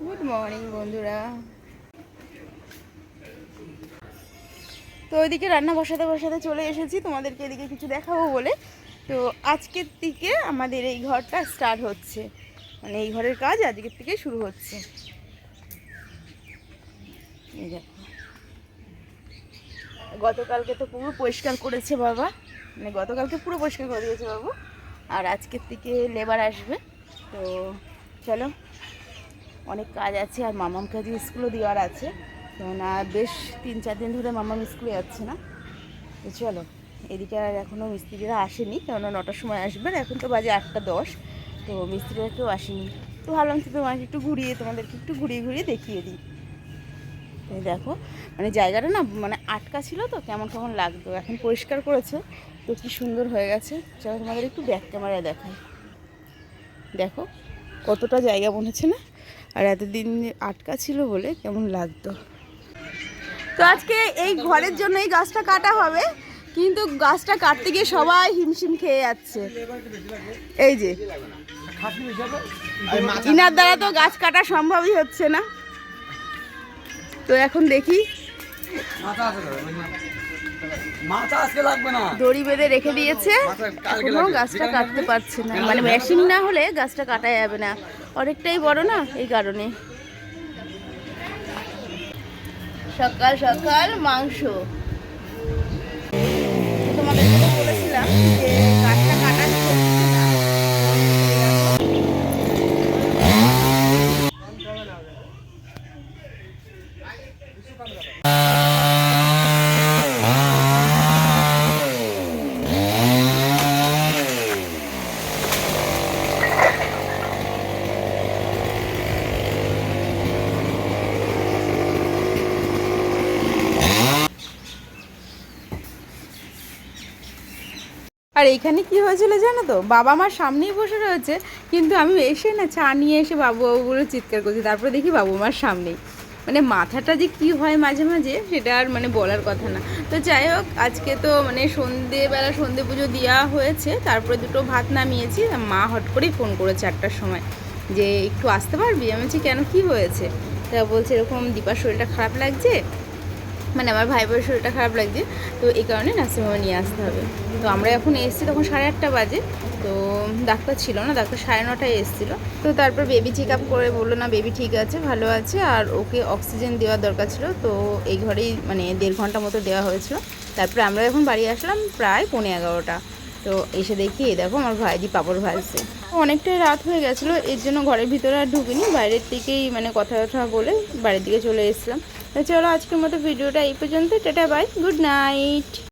Good morning বন্ধুরা। তো ওইদিকে রান্না বসাতে বসাতে চলে এসেছি। তোমাদেরকে এদিকে কিছু দেখাবো বলে। তো আজকের থেকে আমাদের এই ঘরটা স্টার্ট হচ্ছে। মানে এই ঘরের কাজ আজকের থেকে শুরু হচ্ছে। গতকালকে তো পুরো পরিষ্কার করেছে বাবা। মানে গতকালকে পুরো পরিষ্কার করে দিয়েছে বাবু। আর আজকের থেকে লেবার আসবে। তো চলো। অনেক কাজ আছে আর মামাম কাজে স্কুলও দেওয়ার আছে। তো না, বেশ তিন চার দিন ধরে মামাম স্কুলে যাচ্ছে না। তো চলো, এদিকে আর এখনও মিস্ত্রিরা আসেনি, কেননা নটার সময় আসবে এখন তো বাজে আটটা দশ। তো মিস্ত্রিরা কেউ আসেনি। তো ভাবলাম তো তোমাকে একটু ঘুরিয়ে, তোমাদেরকে একটু ঘুরিয়ে ঘুরিয়ে দেখিয়ে দিই। এই দেখো মানে জায়গাটা না মানে আটকা ছিল তো, কেমন কেমন লাগতো। এখন পরিষ্কার করেছে, তো কি সুন্দর হয়ে গেছে। চলো তোমাদের একটু ব্যাক ক্যামেরায় দেখাই। দেখো, কতটা জায়গা মনে হচ্ছে না? আর এতদিন আটকা ছিল বলে কেমন লাগতো। তো আজকে এই ঘরের জন্য এই গাছটা কাটা হবে, কিন্তু গাছটা কাটতে গিয়ে সবাই হিমশিম খেয়ে যাচ্ছে। এই যে, ইনার দ্বারা তো গাছ কাটা সম্ভবই হচ্ছে না। তো এখন দেখি। মাথা আজকে লাগবে না। দড়ি বেঁধে রেখে দিয়েছে। এখনও গাছটা কাটতে পারছে না। মানে মেশিন না হলে গাছটা কাটা যাবে না। অনেকটাই বড় না এই কারণে। সকাল সকাল মাংস। তোমাদের বলেছিলাম যে গাছটা কাটা হচ্ছে না। আর এইখানে কি হয়েছিল জানো তো? বাবা মার সামনেই বসে রয়েছে, কিন্তু আমি এসে না চা নিয়ে এসে বাবু বাবুগুলো চিৎকার করছি। তারপরে দেখি বাবু মার সামনেই। মানে মাথাটা যে কি হয় মাঝে মাঝে, সেটা আর মানে বলার কথা না। তো যাই হোক, আজকে তো মানে সন্ধেবেলা সন্ধে পুজো দেওয়া হয়েছে। তারপরে দুটো ভাত নামিয়েছি। মা হট করেই ফোন করেছে আটটার সময় যে, একটু আসতে পারবি? আমি বলছি, কেন? কি হয়েছে? তা বলছে, এরকম দীপার শরীরটা খারাপ লাগছে? মানে আমার ভাই বোনের শরীরটা খারাপ লাগছে, তো এই কারণে নার্সিংহোমে নিয়ে আসতে হবে। তো আমরা এখন এসেছি তখন সাড়ে আটটা বাজে, তো ডাক্তার ছিল না, ডাক্তার সাড়ে নটায় এসেছিল। তো তারপর বেবি চেক আপ করে বলল, না বেবি ঠিক আছে, ভালো আছে, আর ওকে অক্সিজেন দেওয়ার দরকার ছিল। তো এই ঘরেই মানে দেড় ঘণ্টা মতো দেওয়া হয়েছিল। তারপরে আমরা এখন বাড়ি আসলাম প্রায় পৌনে এগারোটা। তো এসে দেখি দেখো আমার ভাইজি পাপড় ভাজছে। অনেকটাই রাত হয়ে গেছিল, এর জন্য ঘরের ভিতরে আর ঢুকিনি, বাইরের দিকেই মানে কথা কথা বলে বাড়ির দিকে চলে এসেছিলাম। চলো আজকের মতো ভিডিওটা এই পর্যন্ত টাটা বাই গুড নাইট